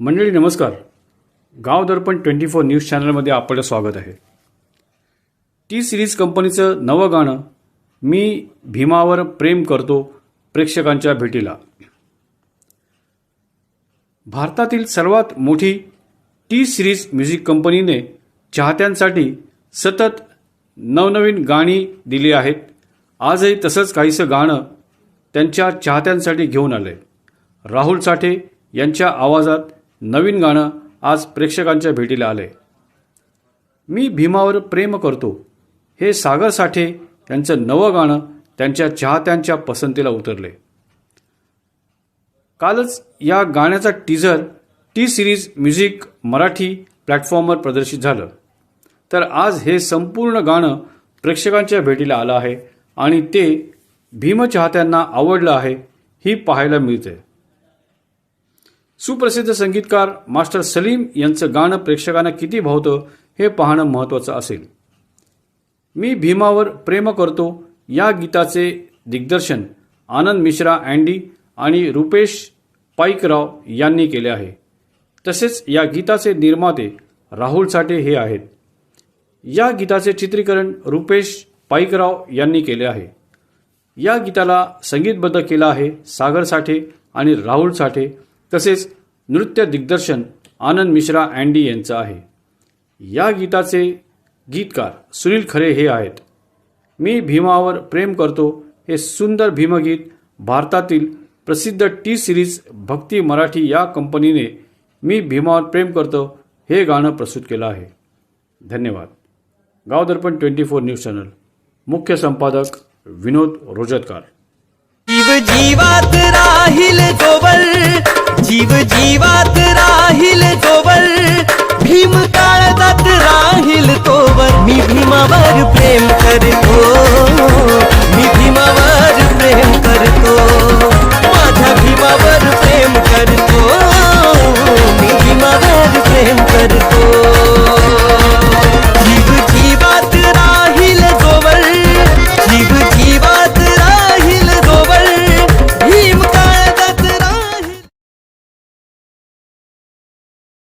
मंडळी नमस्कार. गाव दर्पण ट्वेंटी फोर न्यूज चॅनलमध्ये आपलं स्वागत आहे. टी सिरीज कंपनीचं नवं गाणं मी भीमावर प्रेम करतो प्रेक्षकांच्या भेटीला. भारतातील सर्वात मोठी टी सिरीज म्युझिक कंपनीने चाहत्यांसाठी सतत नवनवीन गाणी दिली आहेत. आजही तसंच काहीसं गाणं त्यांच्या चाहत्यांसाठी घेऊन आलं आहे राहुल साठे यांच्या आवाजात नवीन गाणं आज प्रेक्षकांच्या भेटीला आलंय. मी भीमावर प्रेम करतो. हे सागर साठे यांचं नवं गाणं त्यांच्या चाहत्यांच्या पसंतीला उतरले कालच या गाण्याचा teaser T series music Marathi प्लॅटफॉर्मवर प्रदर्शित झालं. तर आज हे संपूर्ण गाणं प्रेक्षकांच्या भेटीला आलं आहे आणि ते भीम चाहत्यांना आवडलं आहे ही पाहायला मिळते सुप्रसिद्ध संगीतकार मास्टर सलीम यांचं गाणं प्रेक्षकांना किती भावतं हे पाहणं महत्त्वाचं असेल. मी भीमावर प्रेम करतो या गीताचे दिग्दर्शन आनंद मिश्रा अँडी आणि रुपेश पाईकराव यांनी केले आहे. तसेच या गीताचे निर्माते राहुल साठे हे आहेत. या गीताचे चित्रीकरण रुपेश पाईकराव यांनी केले आहे. या गीताला संगीतबद्ध केलं आहे सागर साठे आणि राहुल साठे. तसेच नृत्य दिग्दर्शन आनंद मिश्रा अँडी यांचं आहे. या गीताचे गीतकार सुनील खरे हे आहेत. मी भीमावर प्रेम करतो हे सुंदर भीमगीत भारतातील प्रसिद्ध टी सिरीज भक्ती मराठी या कंपनीने मी भीमावर प्रेम करतो हे गाणं प्रस्तुत केलं आहे. धन्यवाद. Gaon Darpan twenty four news channel. मुख्य संपादक विनोद रोजतकार जीव जीवात राहील भीम राहील तोवर मी भीमावर प्रेम करते